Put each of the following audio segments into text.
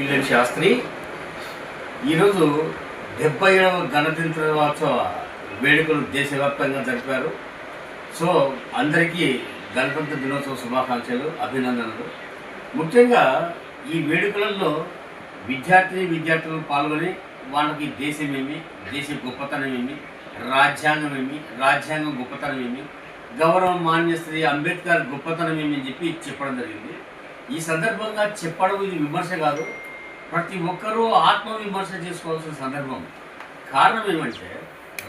Elon Sastry. ఈరోజు డెబ్బై ఏడవ గణతంత్రోత్సవ వేడుకలు దేశవ్యాప్తంగా జరిపారు. సో అందరికీ గణతంత్ర దినోత్సవ శుభాకాంక్షలు అభినందనలు. ముఖ్యంగా ఈ వేడుకలలో విద్యార్థిని విద్యార్థులు పాల్గొని వాళ్ళకి దేశమేమి దేశ గొప్పతనమేమి రాజ్యాంగమేమి రాజ్యాంగం గొప్పతనమేమి గౌరవ మాన్య శ్రీ అంబేద్కర్ గొప్పతనమేమి అని చెప్పి చెప్పడం జరిగింది. ఈ సందర్భంగా చెప్పడం ఇది విమర్శ కాదు. ప్రతి ఒక్కరూ ఆత్మవిమర్శ చేసుకోవాల్సిన సందర్భం కారణం ఏమంటే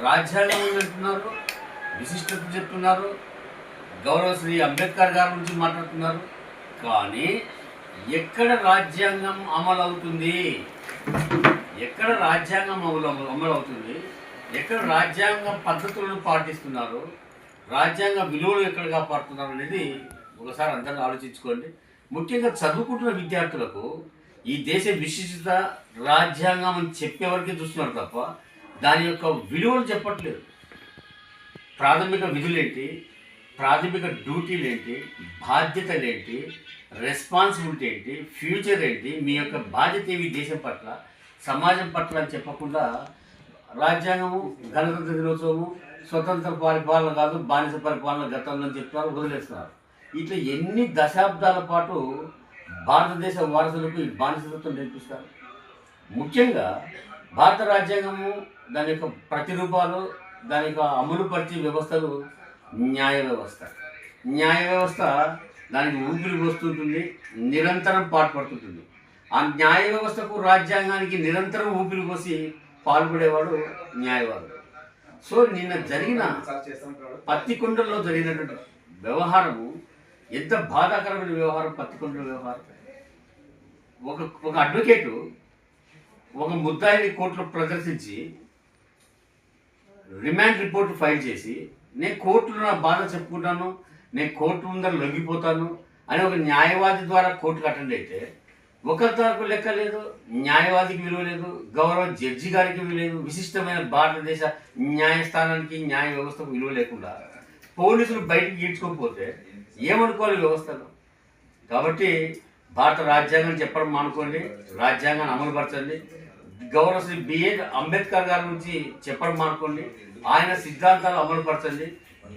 రాజ్యాంగం ఉంది అంటున్నారు విశిష్టత చెప్తున్నారు గౌరవ శ్రీ అంబేద్కర్ గారి గురించి మాట్లాడుతున్నారు కానీ ఎక్కడ రాజ్యాంగం అమలు అవుతుంది ఎక్కడ రాజ్యాంగం అమలు అమలు అవుతుంది ఎక్కడ రాజ్యాంగ పద్ధతులను పాటిస్తున్నారు? రాజ్యాంగ విలువలు ఎక్కడ కాపాడుతున్నారు అనేది ఒకసారి అందరూ ఆలోచించుకోండి. ముఖ్యంగా చదువుకుంటున్న విద్యార్థులకు ఈ దేశ విశిష్టత రాజ్యాంగం అని చెప్పే వరకే చూస్తున్నారు తప్ప దాని యొక్క విలువలు చెప్పట్లేదు. ప్రాథమిక విధులేంటి? ప్రాథమిక డ్యూటీలు ఏంటి బాధ్యతలు ఏంటి రెస్పాన్సిబిలిటీ ఏంటి? ఫ్యూచర్ ఏంటి? మీ యొక్క బాధ్యత ఏమి దేశం పట్ల? సమాజం పట్ల అని చెప్పకుండా రాజ్యాంగము గణతంత్ర దినోత్సవము స్వతంత్ర పరిపాలన కాదు బానిస పరిపాలన గతంలో అని చెప్తున్నారు వదిలేస్తున్నారు. ఇట్లా ఎన్ని దశాబ్దాల పాటు భారతదేశ వారసులకు ఈ బానిసత్వం నేర్పిస్తారు. ముఖ్యంగా భారత రాజ్యాంగము దాని యొక్క ప్రతిరూపాలు దాని యొక్క అమలుపరిచే వ్యవస్థలు న్యాయ వ్యవస్థ. న్యాయ వ్యవస్థ దానికి ఊపిరి పోస్తుంటుంది నిరంతరం పాటుపడుతుంటుంది. ఆ న్యాయ వ్యవస్థకు రాజ్యాంగానికి నిరంతరం ఊపిరి పోసి పాల్పడేవాడు న్యాయవాదుడు. సో నిన్న జరిగిన పత్తికొండలో జరిగినటువంటి వ్యవహారము ఎంత బాధాకరమైన వ్యవహారం పత్తికొండల వ్యవహారం. ఒక ఒక అడ్వకేటు ఒక ముద్దాయిని కోర్టులో ప్రదర్శించి రిమాండ్ రిపోర్ట్ ఫైల్ చేసి నేను కోర్టులో నా బాధ చెప్పుకుంటాను నేను కోర్టు ముందర లొంగిపోతాను అని ఒక న్యాయవాది ద్వారా కోర్టుకు అటెండ్ అయితే ఒకరి తరపు లెక్క లేదు న్యాయవాదికి విలువ లేదు గౌరవ జడ్జి గారికి విలువ లేదు విశిష్టమైన భారతదేశ న్యాయస్థానానికి న్యాయ వ్యవస్థకు విలువ లేకుండా పోలీసులు బయటికి గీడ్చుకోకపోతే ఏమనుకోవాలి వ్యవస్థలో? కాబట్టి భారత రాజ్యాంగం చెప్పడం మానుకోండి రాజ్యాంగాన్ని అమలుపరచండి. గౌరవ శ్రీ బిఏ అంబేద్కర్ గారి గురించి చెప్పడం మానుకోండి ఆయన సిద్ధాంతాలు అమలుపరచండి.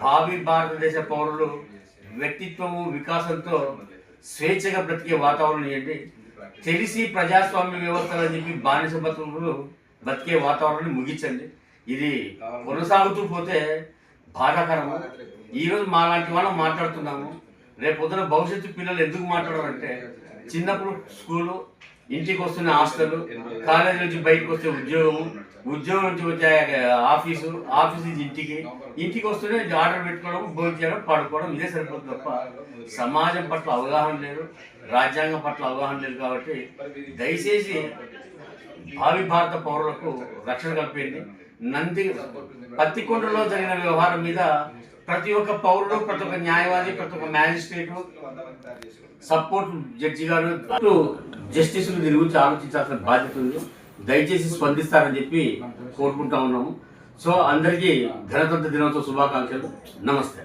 భావి భారతదేశ పౌరులు వ్యక్తిత్వము వికాసంతో స్వేచ్ఛగా బ్రతికే వాతావరణం ఇవ్వండి. తెలిసి ప్రజాస్వామ్య వ్యవస్థలు అని చెప్పి బానిస బతుకులు బతికే వాతావరణాన్ని ముగించండి. ఇది కొనసాగుతూ పోతే బాధాకరము ఈరోజు మా లాంటి వాళ్ళం మాట్లాడుతున్నాము. రేపు పొద్దున భవిష్యత్తు పిల్లలు ఎందుకు మాట్లాడారంటే చిన్నప్పుడు స్కూలు ఇంటికి వస్తున్న హాస్టల్ కాలేజీ నుంచి బయటకు వస్తే ఉద్యోగము ఉద్యోగం నుంచి వచ్చే ఆఫీసు ఆఫీస్ నుంచి ఇంటికి ఇంటికి వస్తూనే ఆర్డర్ పెట్టుకోవడం భోజనం చేయడం పడుకోవడం ఇదే సరిపోతుంది తప్ప సమాజం పట్ల అవగాహన లేదు రాజ్యాంగం పట్ల అవగాహన లేదు కాబట్టి దయచేసి భావి భారత పౌరులకు రక్షణ కల్పింది. నంది పత్తికొండలో జరిగిన వ్యవహారం మీద ప్రతి ఒక్క పౌరుడు ప్రతి ఒక్క న్యాయవాది ప్రతి ఒక్క మ్యాజిస్ట్రేటు సపోర్ట్ జడ్జి గారు జస్టిస్ దీని గురించి ఆలోచించాల్సిన బాధ్యత ఉంది. దయచేసి స్పందిస్తారని చెప్పి కోరుకుంటా ఉన్నాము. సో అందరికీ గణతంత్ర దినోత్సవ శుభాకాంక్షలు. నమస్తే.